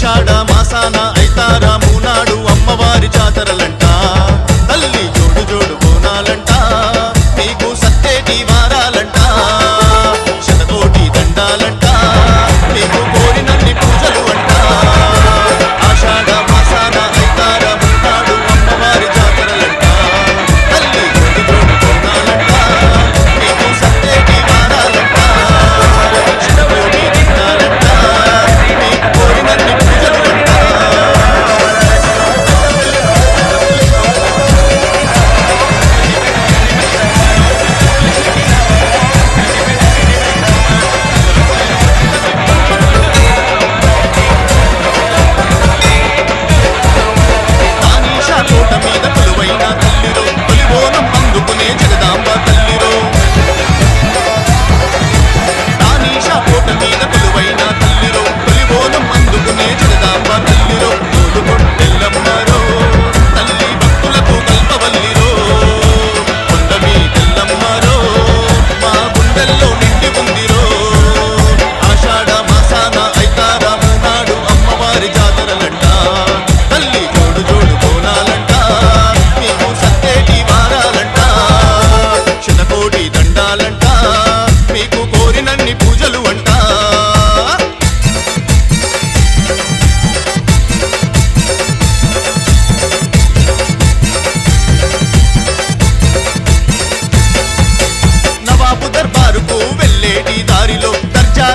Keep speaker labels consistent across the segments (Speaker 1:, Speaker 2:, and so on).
Speaker 1: Dışarıda masana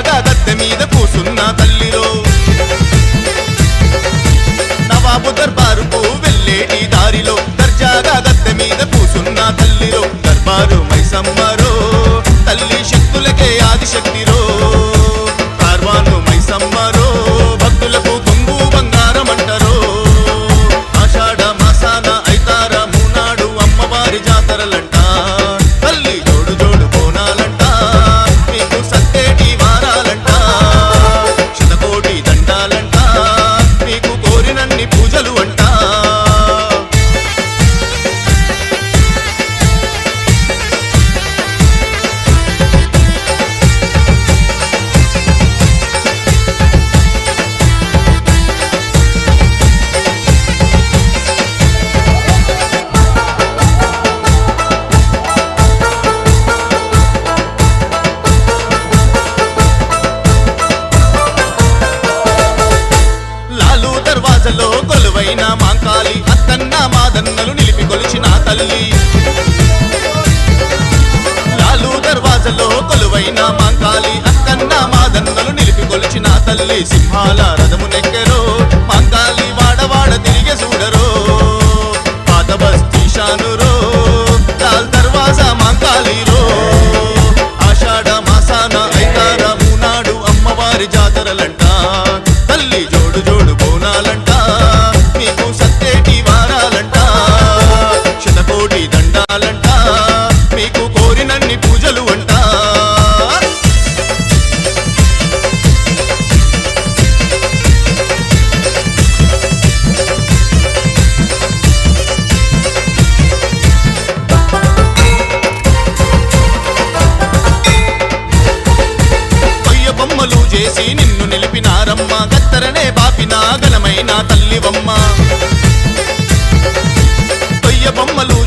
Speaker 1: da da అయినా మాంకాలి అక్కన్న మాదన్నలు నిలిపి కొలిచిన తల్లి సింహాల రథమునెక్క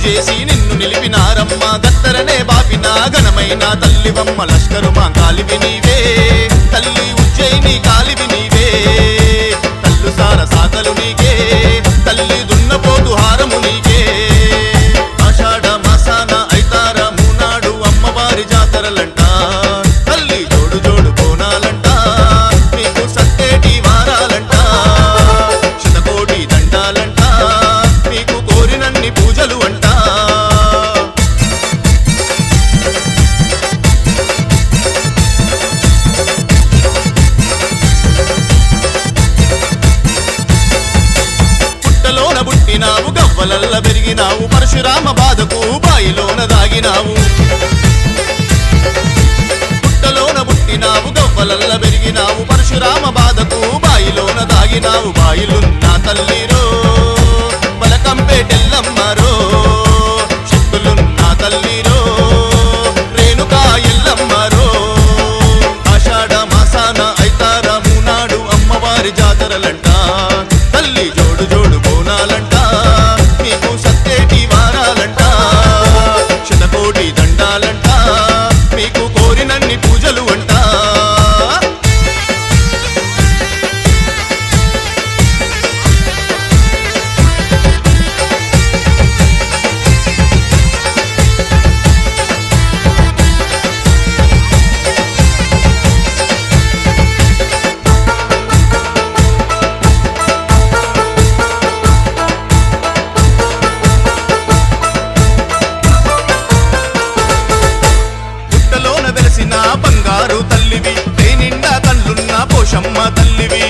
Speaker 1: చేసి నిన్ను నిలిపినారమ్మ. దత్తరనే బాపిన ఘనమైన తల్లివమ్మ. లష్కరు మా కాలివి నీవే. తల్లి ఉజ్జయిని కాలివి నీవే. సేవలల్ల పెరిగినావు. పరశురామ బాధకు బాయిలోన దాగినావు. పుట్టలోన పుట్టినావు. గవ్వలల్ల పెరిగినావు. బంగారు తల్లివి. నిండా తల్లున్న పోషమ్మ తల్లివి.